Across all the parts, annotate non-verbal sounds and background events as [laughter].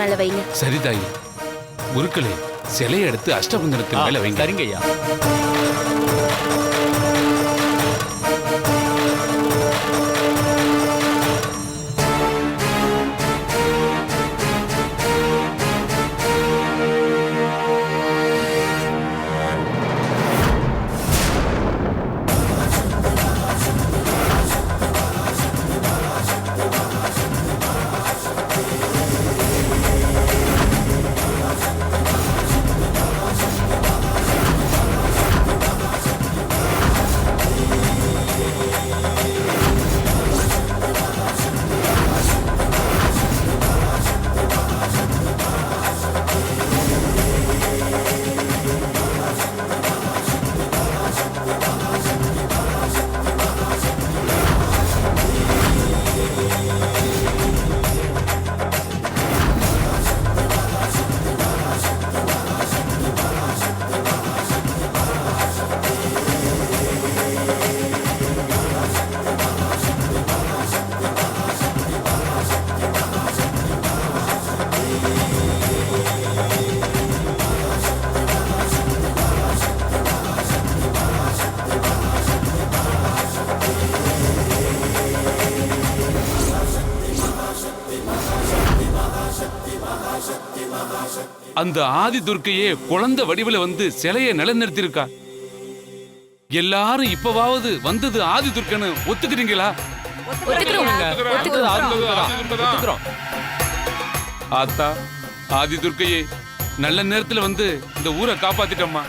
மேல வைங்க. சரி தாயி குருக்களே சிலையை எடுத்து அஷ்டபந்தனத்தின் மேல வைங்க. சரிங்க ஐயா அந்த ஆதி துர்க்கையே குழந்தை வடிவில வந்து சிலையை நிலைநிறுத்திருக்கா எல்லாரும் இப்பவாவது வந்தது ஆதி துர்க்கன்னு ஒத்துக்கிறீங்களா? ஆத்தா ஆதி துர்க்கையே நல்ல நேரத்துல வந்து இந்த ஊரை காப்பாத்திட்டம்மா.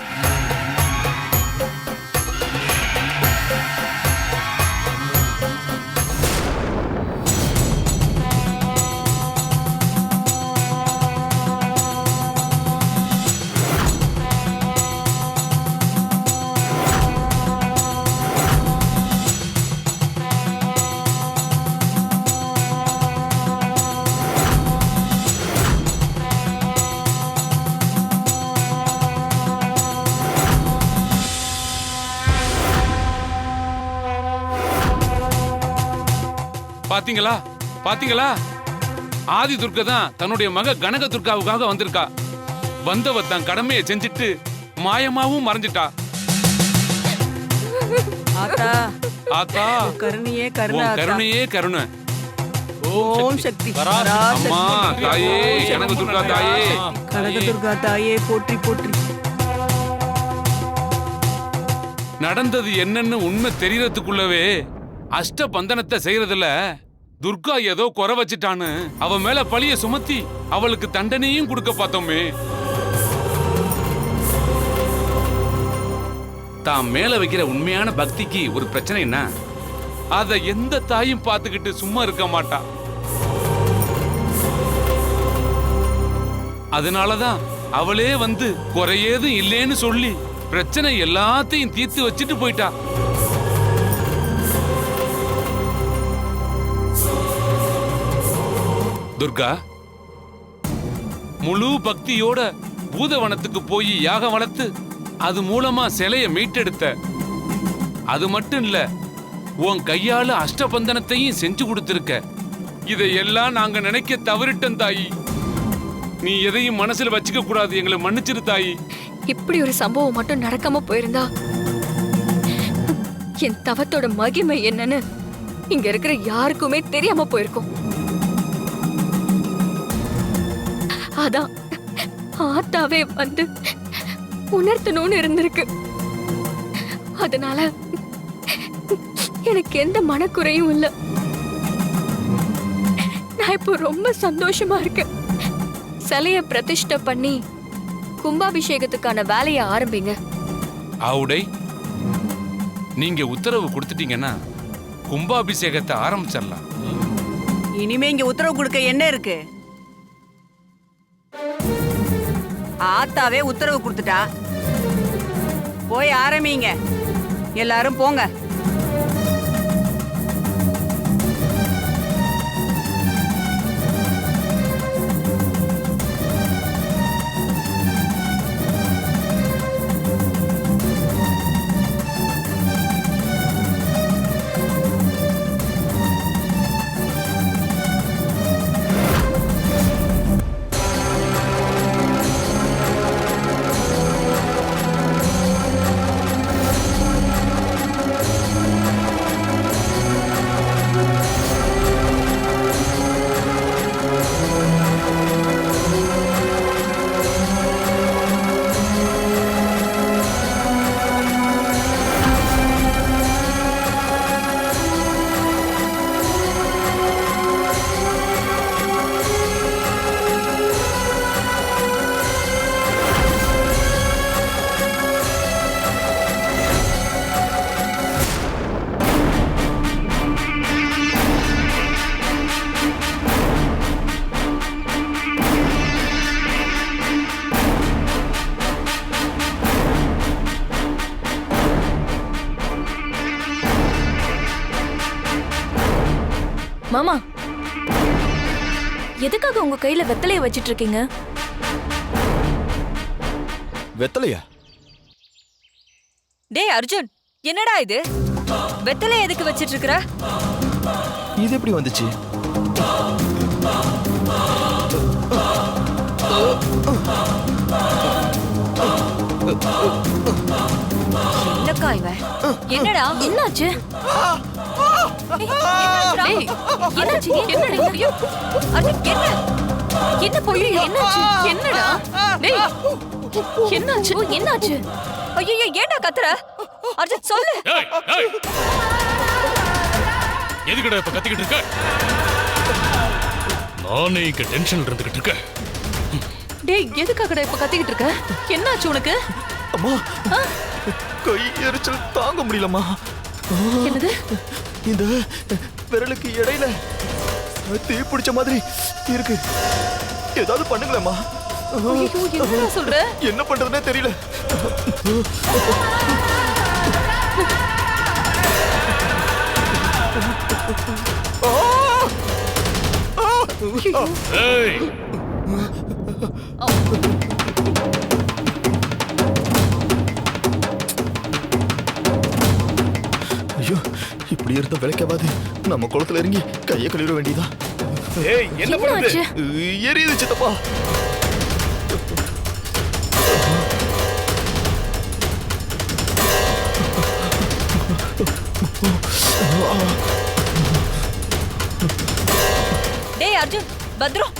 பாத்தீங்களா? பாத்தீங்களா? ஆதி துர்க்கை தான் தன்னுடைய மக கனக துர்காவுக்காக வந்திருக்கா. வந்தவ தன் கடமையை செஞ்சுட்டு மாயமாவும் மறைஞ்சிட்டா. ஆத்தா. ஆத்தா. கருணையே கருணை. கருணையே கருணை. ஓம் சக்தி. அம்மா தாயே கனக துர்கா தாயே. கனகதுர்கா தாயே போற்றி போற்றி. நடந்தது என்னன்னு உண்மை தெரியறதுக்குள்ளவே அஷ்ட பந்தனத்தை செய்யறதுல துர்கா ஏதோ குறை வச்சிட்டான்னு அவ மேல பழிய சுமத்தி அவளுக்கு தண்டனையும் கொடுக்க பார்த்தோமே. தான் மேல வைக்கிற உண்மையான பக்திக்கு ஒரு பிரச்சனைன்னா அத எந்த தாயும் பார்த்துக்கிட்டு சும்மா இருக்க மாட்டா. அதனாலதான் அவளே வந்து குறையேதும் இல்லேன்னு சொல்லி பிரச்சனை எல்லாத்தையும் தீர்த்து வச்சுட்டு போயிட்டா. துர்கா. முழு பக்தியோட பூதவனத்துக்கு போய் யாகம் வளர்த்து அது மூலமா சிலைய மீட்டெடுத்த. அது மட்டும் இல்ல உன் கையால அஷ்டபந்தனத்தையும் செஞ்சு கொடுத்திருக்க. இதையெல்லாம் நாங்க நினைக்க தவறிட்டோம் தாயி. நீ எதையும் மனசுல வச்சுக்க கூடாது எங்களை மன்னிச்சிரு தாயி. இப்படி ஒரு சம்பவம் மட்டும் நடக்காம போயிருந்தா என் தவத்தோட மகிமை என்னன்னு இங்க இருக்கிற யாருக்குமே தெரியாம போயிருக்கும். அதான். ஆத்தாவே வந்து உணர்த்தணும்னு இருந்திருக்கு. அதனால எனக்கு எந்த மனக்குறையும் இல்ல. நான் இப்போ ரொம்ப சந்தோஷமா இருக்கேன். சிலைய பிரதிஷ்டை பண்ணி கும்பாபிஷேகத்துக்கான வேலையை ஆரம்பிங்க. ஆவுடை நீங்க உத்தரவு கொடுத்துட்டீங்கன்னா கும்பாபிஷேகத்தை ஆரம்பிச்சிடலாம். இனிமே இங்க உத்தரவு கொடுக்க என்ன இருக்கு? ஆத்தாவே உத்தரவு கொடுத்துட்டா. போய் ஆரம்பிங்க. எல்லாரும் போங்க. கையில வெத்தலைய வச்சிட்டு இருக்கீங்க வெத்தலையா? டேய் அர்ஜுன் என்னடா இது? வெத்தலை எதுக்கு வச்சிட்டு இருக்கற இது எப்படி வந்துச்சு? என்னக்கா இவன். என்னடா? என்னாச்சு? என்னாச்சு? அர்ஜுன் என்ன? என்ன போய் என்னாச்சு? என்னடா? டேய் என்னாச்சு? என்னாச்சு? ஐயோ ஏன்டா கத்துற? அர்ஜுன் சொல்லு. எதுக்குடா இப்ப கத்திக்கிட்டு இருக்க? நானே இங்க டென்ஷன்ல இருந்துகிட்டு இருக்கேன். டேய் எதுக்காகடா இப்ப கத்திக்கிட்டு இருக்க? என்னாச்சு உனக்கு? அம்மா கை எரிச்சல் தாங்க முடியலம்மா. என்னது? இந்த விரலுக்கு இடையில தீ பிடிச்ச மாதிரி இருக்கு. ஏதாவது பண்ணுங்களேம்மா. ஐயோ என்னடா சொல்ற? என்ன பண்றதுனே தெரியல. ஏய். இப்படி இருந்தா விளக்காவது நம்ம குளத்துல இறங்கி கையை கழுவிட வேண்டியதா ஏய் என்ன என்னாச்சு எரியுது சித்தப்பா டேய் அர்ஜுன் பத்ரம்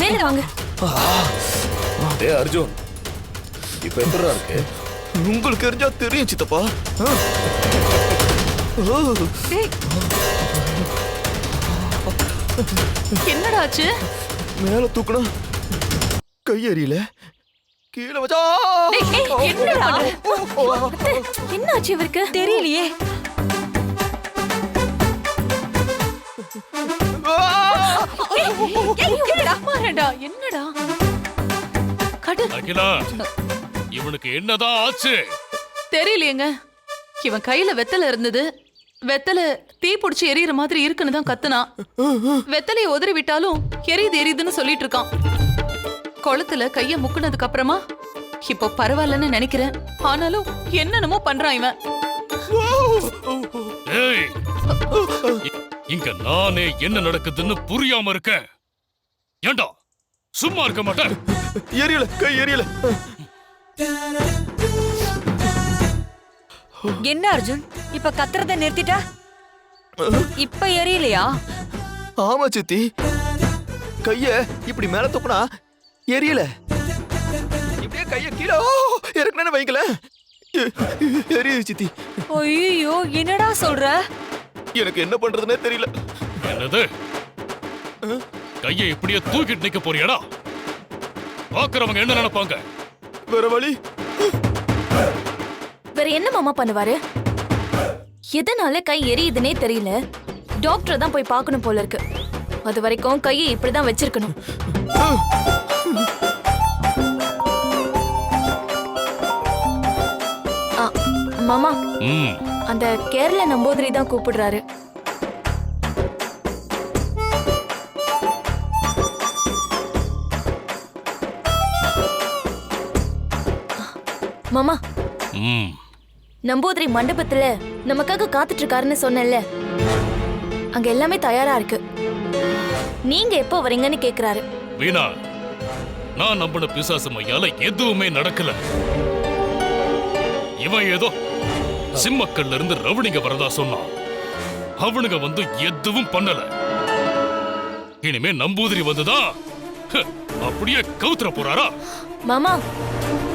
மேல வாங்க. டே அர்ஜுன். இப்ப எப்படிடா இருக்கு? உங்களுக்கு தெரிஞ்சா தெரியும் சித்தப்பா. என்னடா ஆச்சு? மேல தூக்குனா கை எரியல. கீழே வச்சா என்னடா? என்னாச்சு இவருக்கு? தெரியலையே. என்னடா? கடு. அகிலா இவனுக்கு என்னதான் ஆச்சு? தெரியலையேங்க. இவன் கையில வெத்தலை இருந்தது. வெத்தலை தீ பிடிச்சி எரியற மாதிரி இருக்குன்னு தான் கத்துனான் வெத்தலையை உதறி விட்டாலும் எரியுது எரியுதுன்னு சொல்லிட்டு இருக்கான். குளத்துல கைய முக்குனதுக்கு அப்புறமா இப்போ பரவாயில்லன்னு நினைக்கிறேன். ஆனாலும் என்னென்னமோ பண்றான் இவன். ஏய் இங்க நானே என்ன நடக்குதுன்னு புரியாம இருக்கேன் ஏண்டா? சும்மா இருக்க மாட்டேன். எரியல கை எரியல. என்ன அர்ஜுன் இப்ப கத்துறத நிறுத்திட்டா? இப்ப எரியலையா? ஆமா சித்தி. கைய இப்படி மேல தூக்குனா எரியல. இப்படியே கைய கீழே ஓ, இறக்குனேன்னு வைக்கல எரியுது சித்தி. ஐயோ என்னடா சொல்ற? எனக்கு என்ன பண்றதுனே தெரியல. என்னது? கையை இப்படியே தூக்கிட்டு நிக்க போறியாடா? பாக்குறவங்க என்ன நினைப்பாங்க? வேற வழி? வேற என்ன மாமா பண்ணுவாரு? எதனால கை எரியுதுன்னே தெரியல. டாக்டர் தான் போய் பார்க்கணும் போல இருக்கு. அது வரைக்கும் கையை இப்படிதான் வச்சிருக்கணும். ஆ, மாமா. அந்த கேரள நம்பூதிரி தான் கூப்பிடுறாரு. மாமா. ம். நம்பூதிரி மண்டபத்துல நமக்காக காத்துட்டு இருக்காருன்னு சொன்னேன்ல. அங்க எல்லாமே தயாரா இருக்கு. நீங்க எப்போ வரீங்கன்னு கேக்குறாரு. வீணா நான் நம்பின பிசாசு மையால எதுவுமே நடக்கல. இவன் ஏதோ சிம்மக்கல்ல இருந்து ரவுடிங்க வரதா சொன்னான் அவனுங்க வந்து எதுவும் பண்ணல. இனிமே நம்பூதிரி வந்துதான் அப்படியே கவுத்துற போறாரா? மாமா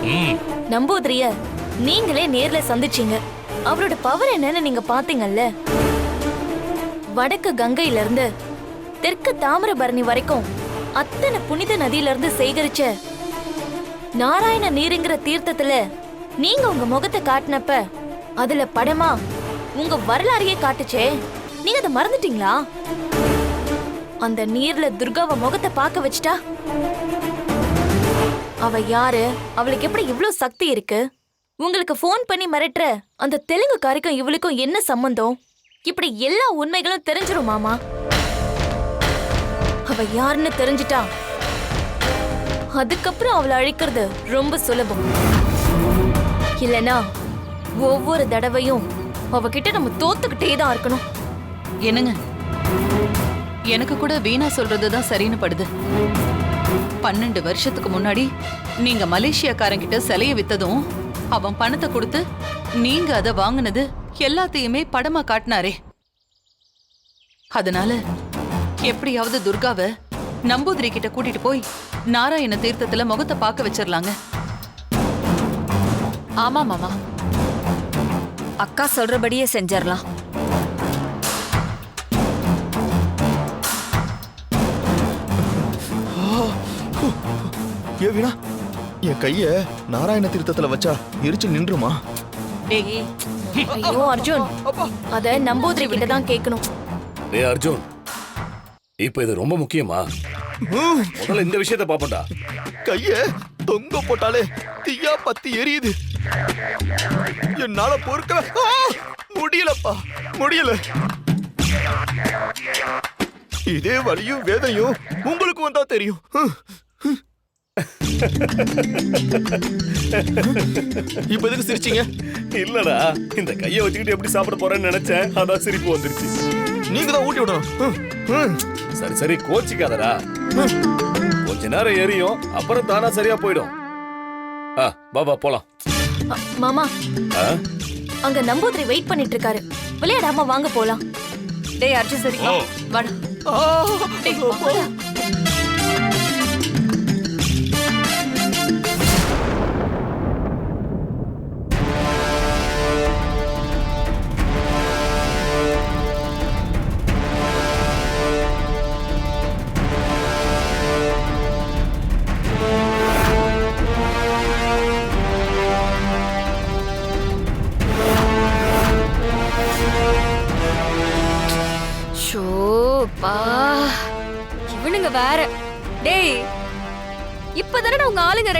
ம். நம்பூதிரிய நீங்களே நேர்ல சந்திச்சீங்க. அவரோட பவர் என்னன்னு நீங்க பாத்தீங்கல்ல? வடக்கு கங்கையில இருந்து தெற்கு தாமிரபரணி வரைக்கும் அத்தனை புனித நதியில இருந்து சேகரிச்ச நாராயண நீருங்கிற தீர்த்தத்துல நீங்க உங்க முகத்தை காட்டினப்ப அதுல படமா உங்க வரலாறையே காட்டுச்சே. நீங்க அதை மறந்துட்டீங்களா? அந்த நீர்ல துர்காவை முகத்தை பார்க்க வச்சுட்டா? அவ யாரு? அவளுக்கு எப்படி இவ்வளவு சக்தி இருக்கு? உங்களுக்கு ஃபோன் பண்ணி மிரட்டுற அந்த தெலுங்கு காரிக்கும் இவளுக்கும் என்ன சம்பந்தம்? இப்படி எல்லா உண்மைகளும் தெரிஞ்சிடும் மாமா. அவ யாருன்னு தெரிஞ்சிட்டா? அதுக்கப்புறம் அவளை அழிக்கிறது ரொம்ப சுலபம். இல்லனா ஒவ்வொரு தடவையும் அவகிட்ட நம்ம தோத்துக்கிட்டே தான் இருக்கணும். என்னங்க? எனக்கு கூட வீணா சொல்றதுதான் சரின்னு படுது. பன்னெண்டு வருஷத்துக்கு முன்னாடி நீங்க மலேசியாக்காரங்கிட்ட சிலையை வித்ததும் அவன் பணத்தை கொடுத்து நீங்க அதை வாங்கினது எல்லாத்தையுமே படமா காட்டினாரே. அதனால எப்படியாவது துர்காவை நம்பூதிரி கிட்ட கூட்டிட்டு போய் நாராயண தீர்த்தத்துல முகத்தை பார்க்க வச்சிடலாங்க ஆமா மாமா. அக்கா சொல்றபடியே செஞ்சிடலாம் ஏ வீணா என் கைய நாராயண தீர்த்தத்துல வச்சா எரிச்சல் நின்றுமா? ஐயோ அர்ஜுன். அத நம்பூதிரி கிட்ட தான் கேட்கணும் டேய் அர்ஜுன். இப்ப இது ரொம்ப முக்கியமா? முதல்ல இந்த விஷயத்தை பாப்போம்டா. கைய தொங்க போட்டாலே தீயா பத்தி எரியுது. என்னால பொறுக்க ஆ! முடியலப்பா முடியல. இதே வலியும் வேதையும் உங்களுக்கு வந்தா தெரியும். [laughs] இப்ப எதுக்கு சிரிச்சீங்க? இல்லடா இந்த கையை வச்சுக்கிட்டு எப்படி சாப்பிட போறேன்னு நினைச்சேன். அதான் சிரிப்பு வந்துருச்சு. நீங்க தான் ஊட்டி விடணும். சரி சரி கோச்சிக்காதடா. கொஞ்ச நேரம் எரியும் அப்புறம் தானா சரியா போயிடும். ஆ பாபா போலாம். மாமா. ஆ? அங்க நம்பூதிரி வெயிட் பண்ணிட்டு இருக்காரு விளையாடாம வாங்க போலாம். டேய் அர்ஜுன் சரி வாடா.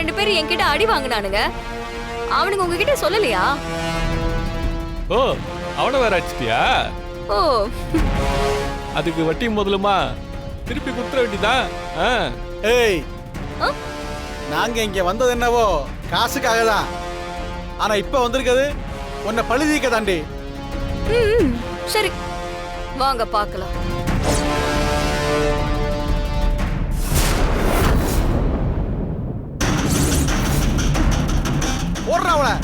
ரெண்டு பேரும் என்கிட்ட அடி வாங்குனானுங்க. அவனுங்க உங்ககிட்ட சொல்லலையா? ஓ அவனை வேற அடிச்சிட்டியா? ஓ. அதுக்கு வட்டி முதலுமா? திருப்பி குத்துற வேண்டிதான் ஆ. ஏய்? நாங்க இங்க வந்தது என்னவோ காசுக்காக தான். ஆனா இப்ப வந்திருக்கிறது உன்னை பழி தீர்க்க தாண்டி. ம், சரி. வாங்க பார்க்கலாம். ஓடுறா அவளை.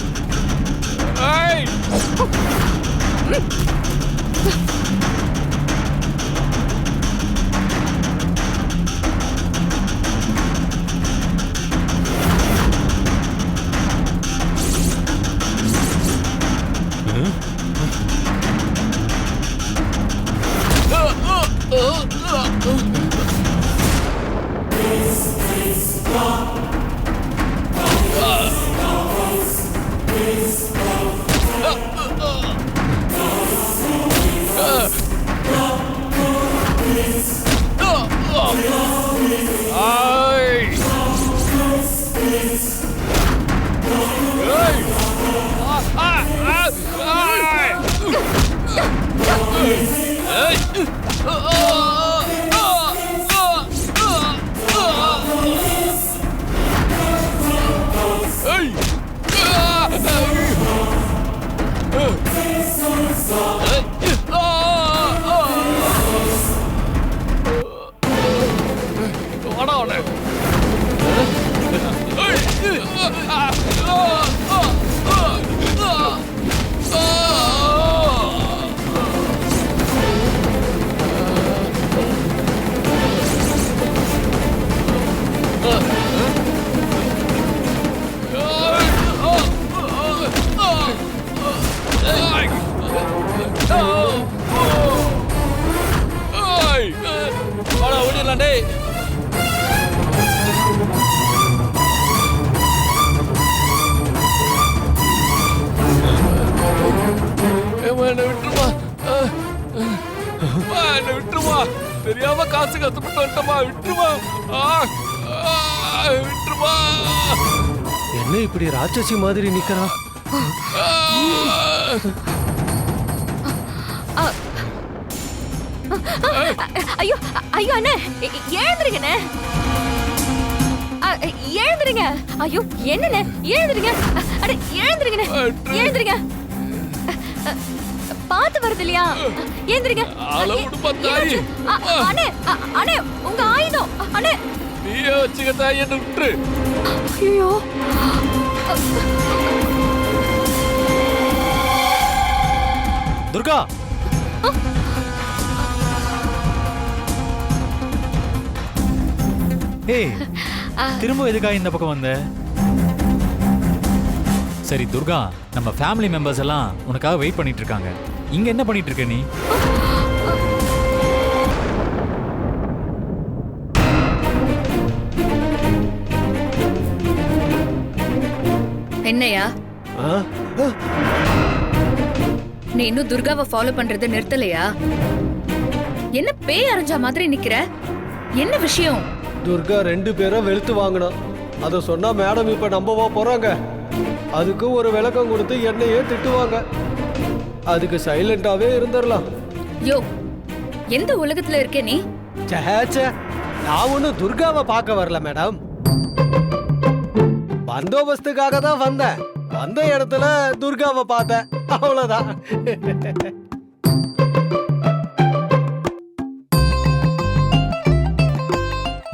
என்ன இப்படி ராட்சசி மாதிரி நிக்கிறான் ஐயோ ஐயோ அண்ணே எழுந்திருங்கண்ணே. அ, எழுந்திருங்க. ஐயோ என்னண்ணே எழுந்திருங்க. அட எழுந்திருங்கண்ணே எழுந்திருங்க. பாத்து வருது இல்லையா? எழுந்திருங்க. அண்ணே அண்ணே உங்க ஆயுதம். அண்ணே நீயே வச்சுக்க தாய் என்ன விட்டுரு ஐயோ. துர்கா. ஏய் திரும்ப எதுக்காக இந்த பக்கம் வந்த? சரி துர்கா நம்ம ஃபேமிலி மெம்பர்ஸ் எல்லாம் உனக்காக வெயிட் பண்ணிட்டு இருக்காங்க. இங்க என்ன பண்ணிட்டு இருக்க நீ? என்னையா? நீ இன்னும் துர்காவை ஃபாலோ பண்றத நிறுத்தலையா? என்ன பேய் அரைஞ்சா மாதிரி நிக்கிற? என்ன விஷயம்? துர்கா ரெண்டு பேரும் வெளுத்து வாங்கினோம் அதை சொன்னா மேடம் இப்ப நம்பவா போறாங்க? அதுக்கு ஒரு விளக்கம் கொடுத்து என்னையே திட்டுவாங்க. அதுக்கு சைலண்டாவே இருந்துடலாம் யோ எந்த உலகத்துல இருக்க நீ? நான் ஒன்றும் துர்காவை பார்க்க வரல மேடம் பந்தோபஸ்துக்காக தான் வந்தேன். வந்த இடத்துல துர்காவை பார்த்தேன். அவ்வளவுதான்.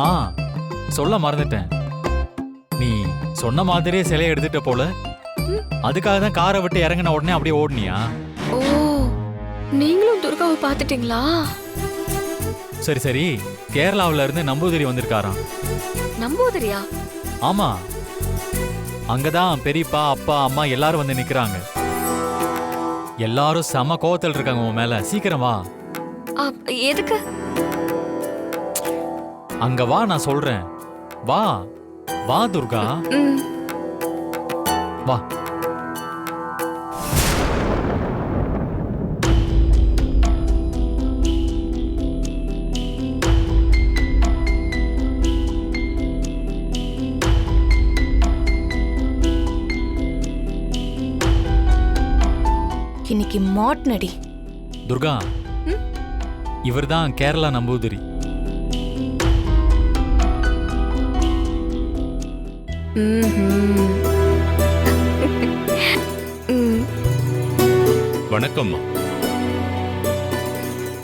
ஆ சொல்ல மறந்துட்டேன். நீ சொன்ன மாதிரியே சிலையை எடுத்துட்ட போல. அதுக்காக தான் காரை விட்டு இறங்கின உடனே அப்படியே ஓடுனியா? ஓ நீங்களும் துர்காவை பார்த்துட்டீங்களா? சரி சரி. கேரளாவுல இருந்து நம்பூதிரி வந்திருக்காராம். நம்பூதிரியா? ஆமா. அங்கதான் பெரியப்பா அப்பா அம்மா எல்லாரும் வந்து நிக்கிறாங்க. எல்லாரும் செம கோவத்தில் இருக்காங்க உன் மேல. சீக்கிரம் வா. அப்- எதுக்கு? அங்க வா நான் சொல்றேன். வா. வா துர்கா. ம். வா. இன்னைக்கு மாட்னடி. துர்கா இவர்தான் கேரளா நம்பூதிரி. வணக்கம்மா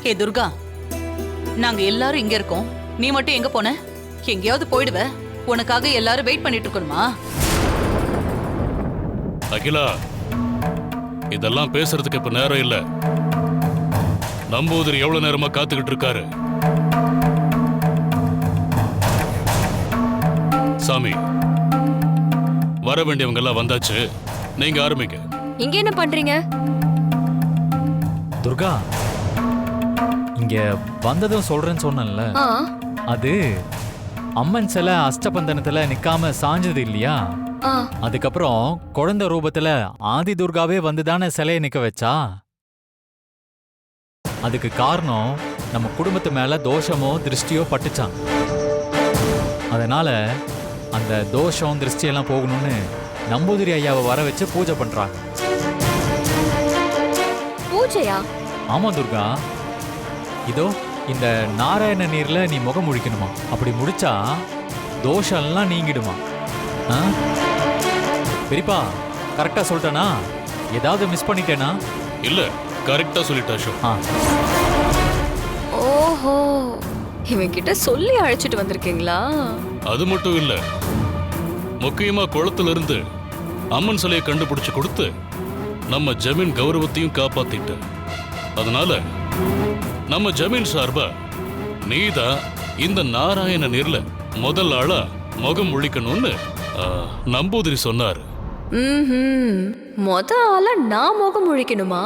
ஏ துர்கா நாங்க எல்லாரும் இங்க இருக்கோம். நீ மட்டும் எங்க போன? எங்கேயாவது போயிடுவ. உனக்காக எல்லாரும் வெயிட் பண்ணிட்டு இருக்கணுமா? அகிலா இதெல்லாம் பேசுறதுக்கு இப்ப நேரம் இல்ல. நம்பூதிரி எவ்வளவு நேரமா காத்துக்கிட்டு இருக்காரு? சாமி வர வேண்டியவங்க எல்லாம் வந்தாச்சு. நீங்க ஆரம்பிங்க. இங்க என்ன பண்றீங்க? துர்கா இங்க வந்ததும் சொல்றேன்னு சொன்னேன்ல. அது அம்மன் சிலை அஷ்டபந்தனத்துல நிக்காம சாஞ்சது இல்லையா? அதுக்கப்புறம் குழந்தை ரூபத்துல ஆதி துர்காவே வந்துதானே சிலையை நிக்க வச்சா? அதுக்கு காரணம் நம்ம குடும்பத்து மேல தோஷமோ திருஷ்டியோ பட்டுச்சான் அதனால அந்த தோஷம் திருஷ்டியெல்லாம் போகணும்னு நம்பூதிரி ஐயாவை வர வச்சு பூஜை பண்றாங்க. பூஜையா? ஆமா துர்கா. இதோ இந்த நாராயண நீர்ல நீ முகம் முழிக்கணுமா அப்படி முடிச்சா தோஷம் எல்லாம் நீங்கிடுமா? ஆ? பெரியப்பா கரெக்டா சொல்லிட்டேனா? ஏதாவது மிஸ் பண்ணிட்டேனா? இல்ல கரெக்டா சொல்லிட்டா அசோக். ஆ. ஓஹோ இவன் கிட்ட சொல்லி அழைச்சிட்டு வந்திருக்கீங்களா? அது மட்டும் இல்ல முக்கியமா குளத்துல இருந்து அம்மன் சிலையை கண்டுபிடிச்சு கொடுத்து நம்ம ஜமீன் கௌரவத்தையும் காப்பாத்திட்ட. அதனால நம்ம ஜமீன் சார்பா நீதான் இந்த நாராயண நீர்ல முதல் ஆளா முகம் முழிக்கணும்னு ஆ, நம்பூதிரி சொன்னாரு. ம் மொத ஆளா நான் முகம் முழிக்கணுமா?